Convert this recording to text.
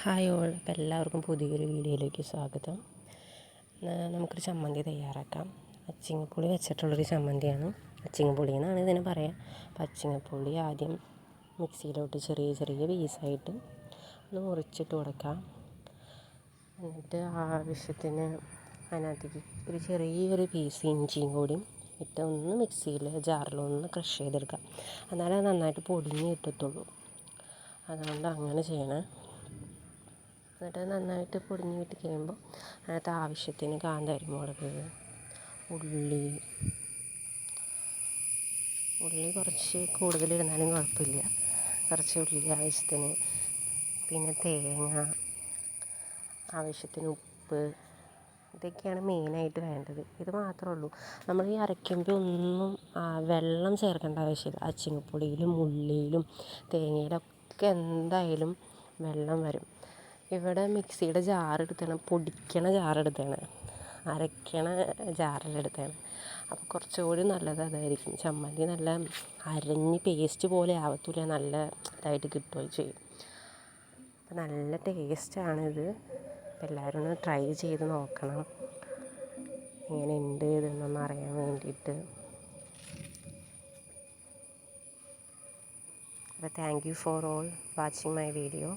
Hi all. എല്ലാവർക്കും പുതിയൊരു വീഡിയോയിലേക്ക് സ്വാഗതം. നമുക്കൊരു ചമ്മന്തി തയ്യാറാക്കാം. അച്ചിങ്ങപ്പുളി വെച്ചിട്ടുള്ളൊരു ചമ്മന്തിയാണ്. അച്ചിങ്ങപ്പുളി എന്നാണ് ഇതിന് പറയുക അപ്പോൾ അച്ചിങ്ങപ്പുളി ആദ്യം മിക്സിയിലോട്ട് ചെറിയ ചെറിയ പീസായിട്ട് ഒന്ന് മുറിച്ചിട്ട് കൊടുക്കാം. എന്നിട്ട് ആവശ്യത്തിന് അതിനകത്തേക്ക് ഒരു ചെറിയൊരു പീസ് ഇഞ്ചിയും കൂടി ഇട്ട് ഒന്ന് മിക്സിയിൽ ജാറിലൊന്ന് ക്രഷ് ചെയ്തെടുക്കാം. എന്നാലേ നന്നായിട്ട് പൊടിഞ്ഞ് കിട്ടത്തുള്ളൂ. അതുകൊണ്ട് അങ്ങനെ ചെയ്യണേ. എന്നിട്ട് നന്നായിട്ട് പൊടിഞ്ഞ് കിട്ടി കഴിയുമ്പോൾ അതിനകത്ത് ആവശ്യത്തിന് കാന്താരിമുളക് ഉള്ളി ഉള്ളി കുറച്ച് കൂടുതലിരുന്നാലും കുഴപ്പമില്ല. കുറച്ച് ഉള്ളി ആവശ്യത്തിന് പിന്നെ തേങ്ങ ആവശ്യത്തിന് ഉപ്പ് ഇതൊക്കെയാണ് മെയിനായിട്ട് വേണ്ടത്. ഇത് മാത്രമേ ഉള്ളൂ. നമ്മൾ ഈ അരയ്ക്കുമ്പോൾ ഒന്നും വെള്ളം ചേർക്കേണ്ട ആവശ്യമില്ല. അച്ചിങ്ങപ്പൊടിയിലും ഉള്ളിയിലും തേങ്ങയിലൊക്കെ എന്തായാലും വെള്ളം വരും. ഇവിടെ മിക്സിയുടെ ജാറെടുത്താണ് പൊടിക്കണ ജാറെടുത്താണ് അരയ്ക്കണ ജാറിലെടുത്താണ് അപ്പോൾ കുറച്ചുകൂടി നല്ലത് അതായിരിക്കും. ചമ്മന്തി നല്ല അരഞ്ഞ് പേസ്റ്റ് പോലെ ആവത്തില്ല നല്ല ഇതായിട്ട് കിട്ടുകയും ചെയ്യും. അപ്പോൾ നല്ല ടേസ്റ്റാണിത് അപ്പോൾ എല്ലാവരും ഒന്ന് ട്രൈ ചെയ്ത് നോക്കണം. എങ്ങനെയുണ്ട് ഇതെന്നൊന്ന് അറിയാൻ വേണ്ടിയിട്ട്. അപ്പോൾ thank you for all watching my video